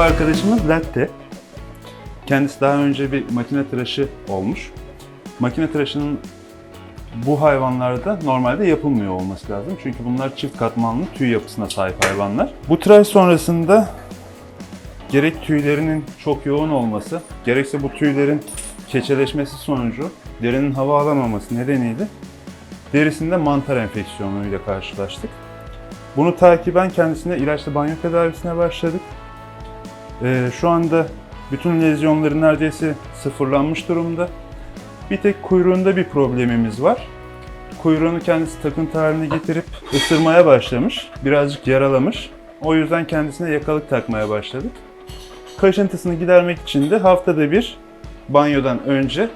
arkadaşımız Latte. Kendisi daha önce bir makine tıraşı olmuş. Makine tıraşının bu hayvanlarda normalde yapılmıyor olması lazım. Çünkü bunlar çift katmanlı tüy yapısına sahip hayvanlar. Bu tıraş sonrasında gerek tüylerinin çok yoğun olması, gerekse bu tüylerin keçeleşmesi sonucu derinin hava alamaması nedeniyle derisinde mantar enfeksiyonuyla karşılaştık. Bunu takiben kendisine ilaçlı banyo tedavisine başladık. Ee, şu anda bütün lezyonları neredeyse sıfırlanmış durumda. Bir tek kuyruğunda bir problemimiz var. Kuyruğunu kendisi takıntı haline getirip ısırmaya başlamış. Birazcık yaralamış. O yüzden kendisine yakalık takmaya başladık. Kaşıntısını gidermek için de haftada bir banyodan önce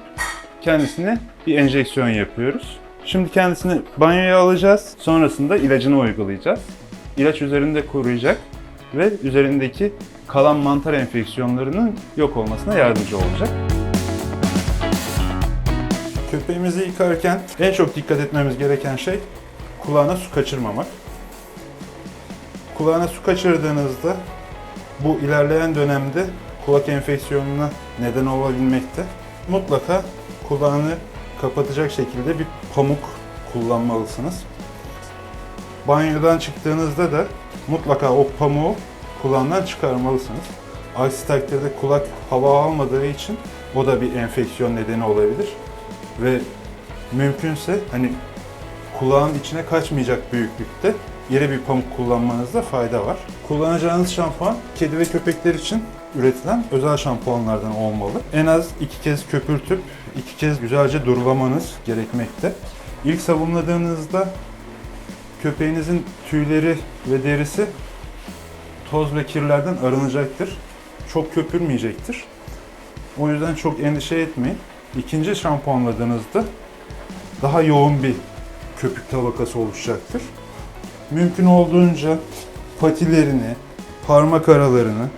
kendisine bir enjeksiyon yapıyoruz. Şimdi kendisini banyoya alacağız. Sonrasında ilacını uygulayacağız. İlaç üzerinde koruyacak ve üzerindeki kalan mantar enfeksiyonlarının yok olmasına yardımcı olacak. Köpeğimizi yıkarken en çok dikkat etmemiz gereken şey kulağına su kaçırmamak. Kulağına su kaçırdığınızda bu ilerleyen dönemde kulak enfeksiyonuna neden olabilmekte. Mutlaka kulağını kapatacak şekilde bir pamuk kullanmalısınız. Banyodan çıktığınızda da mutlaka o pamuğu kulağından çıkarmalısınız. Aksi takdirde kulak hava almadığı için o da bir enfeksiyon nedeni olabilir. Ve mümkünse hani kulağın içine kaçmayacak büyüklükte iri bir pamuk kullanmanızda fayda var. Kullanacağınız şampuan kedi ve köpekler için üretilen özel şampuanlardan olmalı. En az iki kez köpürtüp iki kez güzelce durulamanız gerekmekte. İlk sabunladığınızda köpeğinizin tüyleri ve derisi toz ve kirlerden arınacaktır. Çok köpürmeyecektir. O yüzden çok endişe etmeyin. İkinci şampuanladığınızda daha yoğun bir köpük tabakası oluşacaktır. Mümkün olduğunca patilerini, parmak aralarını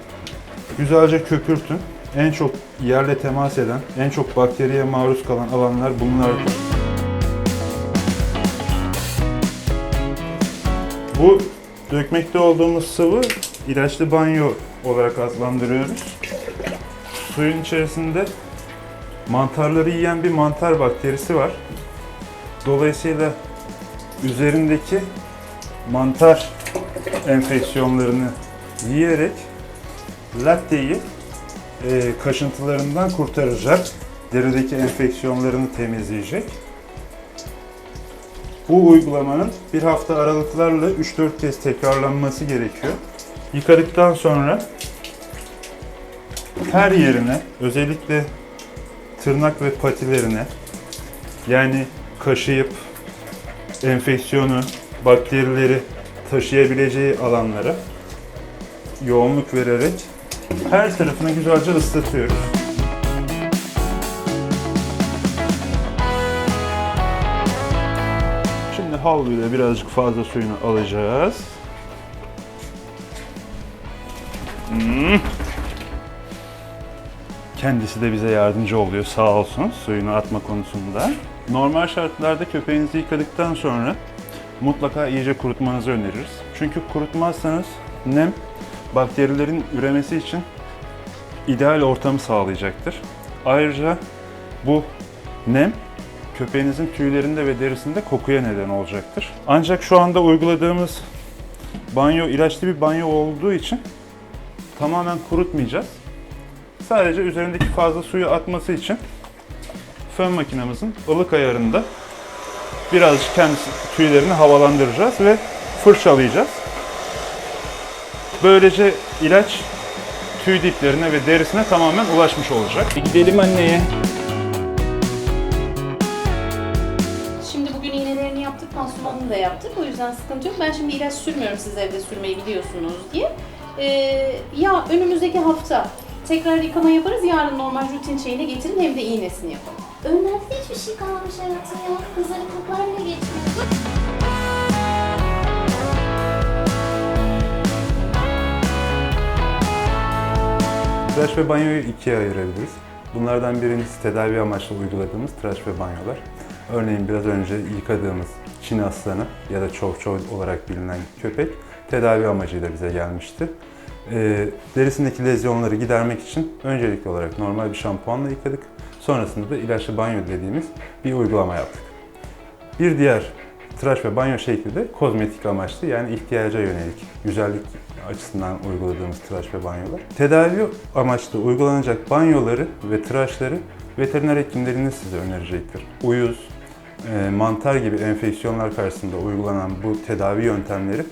güzelce köpürtün. En çok yerle temas eden, en çok bakteriye maruz kalan alanlar bunlardır. Bu dökmekte olduğumuz sıvı ilaçlı banyo olarak adlandırıyoruz. Suyun içerisinde mantarları yiyen bir mantar bakterisi var. Dolayısıyla üzerindeki mantar enfeksiyonlarını yiyerek latteyi e, kaşıntılarından kurtaracak, derideki enfeksiyonlarını temizleyecek. Bu uygulamanın bir hafta aralıklarla 3-4 kez tekrarlanması gerekiyor. Yıkadıktan sonra her yerine, özellikle tırnak ve patilerine, yani kaşıyıp enfeksiyonu, bakterileri taşıyabileceği alanlara yoğunluk vererek her tarafını güzelce ıslatıyoruz. Havluyla birazcık fazla suyunu alacağız. Hmm. Kendisi de bize yardımcı oluyor sağ olsun suyunu atma konusunda. Normal şartlarda köpeğinizi yıkadıktan sonra mutlaka iyice kurutmanızı öneririz. Çünkü kurutmazsanız nem bakterilerin üremesi için ideal ortamı sağlayacaktır. Ayrıca bu nem köpeğinizin tüylerinde ve derisinde kokuya neden olacaktır. Ancak şu anda uyguladığımız banyo ilaçlı bir banyo olduğu için tamamen kurutmayacağız. Sadece üzerindeki fazla suyu atması için fön makinamızın ılık ayarında birazcık kendisi tüylerini havalandıracağız ve fırçalayacağız. Böylece ilaç tüy diplerine ve derisine tamamen ulaşmış olacak. Gidelim anneye. Yaptık. O yüzden sıkıntı yok. Ben şimdi ilaç sürmüyorum siz evde sürmeyi biliyorsunuz diye. Ee, ya önümüzdeki hafta tekrar yıkama yaparız. Yarın normal rutin şeyine getirin hem de iğnesini yapalım. Önlerde hiçbir şey kalmamış hayatım ya. Kızarıklıklarla geçmiyor. Tıraş ve banyoyu ikiye ayırabiliriz. Bunlardan birincisi tedavi amaçlı uyguladığımız tıraş ve banyolar. Örneğin biraz önce yıkadığımız Çin aslanı ya da çov çov olarak bilinen köpek tedavi amacıyla bize gelmişti. e, derisindeki lezyonları gidermek için öncelikli olarak normal bir şampuanla yıkadık. Sonrasında da ilaçlı banyo dediğimiz bir uygulama yaptık. Bir diğer tıraş ve banyo şekli de kozmetik amaçlı yani ihtiyaca yönelik güzellik açısından uyguladığımız tıraş ve banyolar. Tedavi amaçlı uygulanacak banyoları ve tıraşları veteriner hekimleriniz size önerecektir. Uyuz, mantar gibi enfeksiyonlar karşısında uygulanan bu tedavi yöntemleri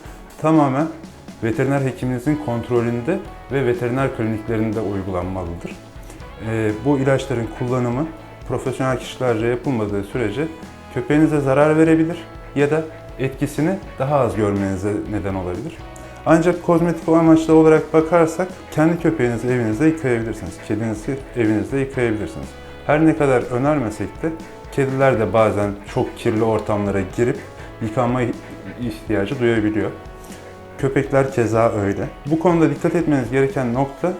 tamamen veteriner hekiminizin kontrolünde ve veteriner kliniklerinde uygulanmalıdır. E, bu ilaçların kullanımı profesyonel kişilerce yapılmadığı sürece köpeğinize zarar verebilir ya da etkisini daha az görmenize neden olabilir. Ancak kozmetik amaçlı olarak bakarsak kendi köpeğinizi evinizde yıkayabilirsiniz. Kedinizi evinizde yıkayabilirsiniz. Her ne kadar önermesek de kediler de bazen çok kirli ortamlara girip yıkanma ihtiyacı duyabiliyor. Köpekler keza öyle. Bu konuda dikkat etmeniz gereken nokta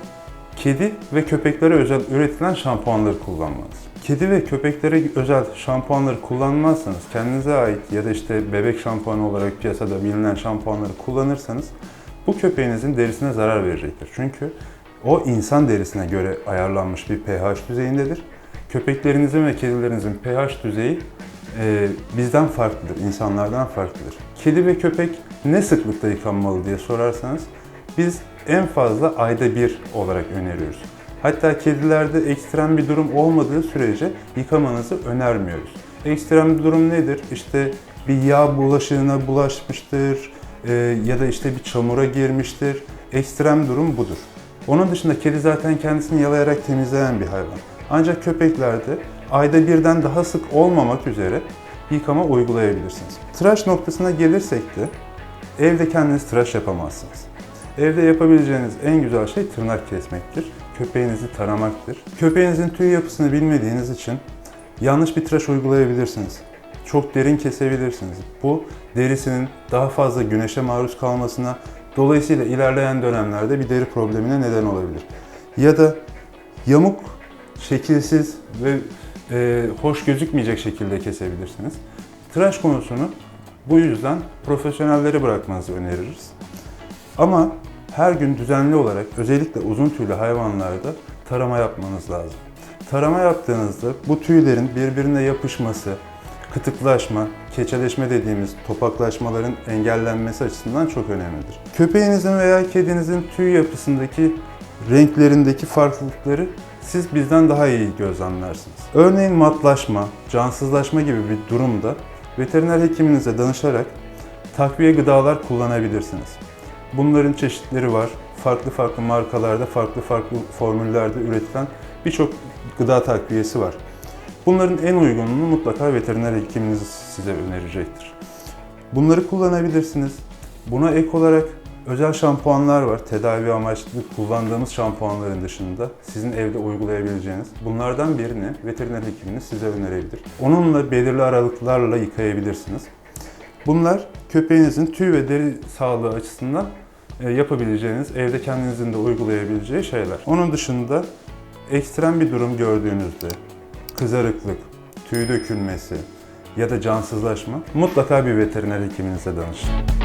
kedi ve köpeklere özel üretilen şampuanları kullanmanız. Kedi ve köpeklere özel şampuanları kullanmazsanız, kendinize ait ya da işte bebek şampuanı olarak piyasada bilinen şampuanları kullanırsanız bu köpeğinizin derisine zarar verecektir. Çünkü o insan derisine göre ayarlanmış bir pH düzeyindedir. Köpeklerinizin ve kedilerinizin pH düzeyi e, bizden farklıdır, insanlardan farklıdır. Kedi ve köpek ne sıklıkta yıkanmalı diye sorarsanız biz en fazla ayda bir olarak öneriyoruz. Hatta kedilerde ekstrem bir durum olmadığı sürece yıkamanızı önermiyoruz. Ekstrem bir durum nedir? İşte bir yağ bulaşığına bulaşmıştır e, ya da işte bir çamura girmiştir. Ekstrem durum budur. Onun dışında kedi zaten kendisini yalayarak temizleyen bir hayvan. Ancak köpeklerde ayda birden daha sık olmamak üzere yıkama uygulayabilirsiniz. Tıraş noktasına gelirsek de evde kendiniz tıraş yapamazsınız. Evde yapabileceğiniz en güzel şey tırnak kesmektir. Köpeğinizi taramaktır. Köpeğinizin tüy yapısını bilmediğiniz için yanlış bir tıraş uygulayabilirsiniz. Çok derin kesebilirsiniz. Bu derisinin daha fazla güneşe maruz kalmasına, dolayısıyla ilerleyen dönemlerde bir deri problemine neden olabilir. Ya da yamuk, şekilsiz ve e, hoş gözükmeyecek şekilde kesebilirsiniz. Tıraş konusunu bu yüzden profesyonellere bırakmanızı öneririz. Ama her gün düzenli olarak özellikle uzun tüylü hayvanlarda tarama yapmanız lazım. Tarama yaptığınızda bu tüylerin birbirine yapışması, kıtıklaşma, keçeleşme dediğimiz topaklaşmaların engellenmesi açısından çok önemlidir. Köpeğinizin veya kedinizin tüy yapısındaki renklerindeki farklılıkları siz bizden daha iyi gözlemlersiniz. Örneğin matlaşma, cansızlaşma gibi bir durumda veteriner hekiminize danışarak takviye gıdalar kullanabilirsiniz. Bunların çeşitleri var. Farklı farklı markalarda, farklı farklı formüllerde üretilen birçok gıda takviyesi var. Bunların en uygununu mutlaka veteriner hekiminiz size önerecektir. Bunları kullanabilirsiniz. Buna ek olarak özel şampuanlar var. Tedavi amaçlı kullandığımız şampuanların dışında sizin evde uygulayabileceğiniz. Bunlardan birini veteriner hekiminiz size önerebilir. Onunla belirli aralıklarla yıkayabilirsiniz. Bunlar köpeğinizin tüy ve deri sağlığı açısından e, yapabileceğiniz, evde kendinizin de uygulayabileceği şeyler. Onun dışında ekstrem bir durum gördüğünüzde, kızarıklık, tüy dökülmesi ya da cansızlaşma mutlaka bir veteriner hekiminize danışın.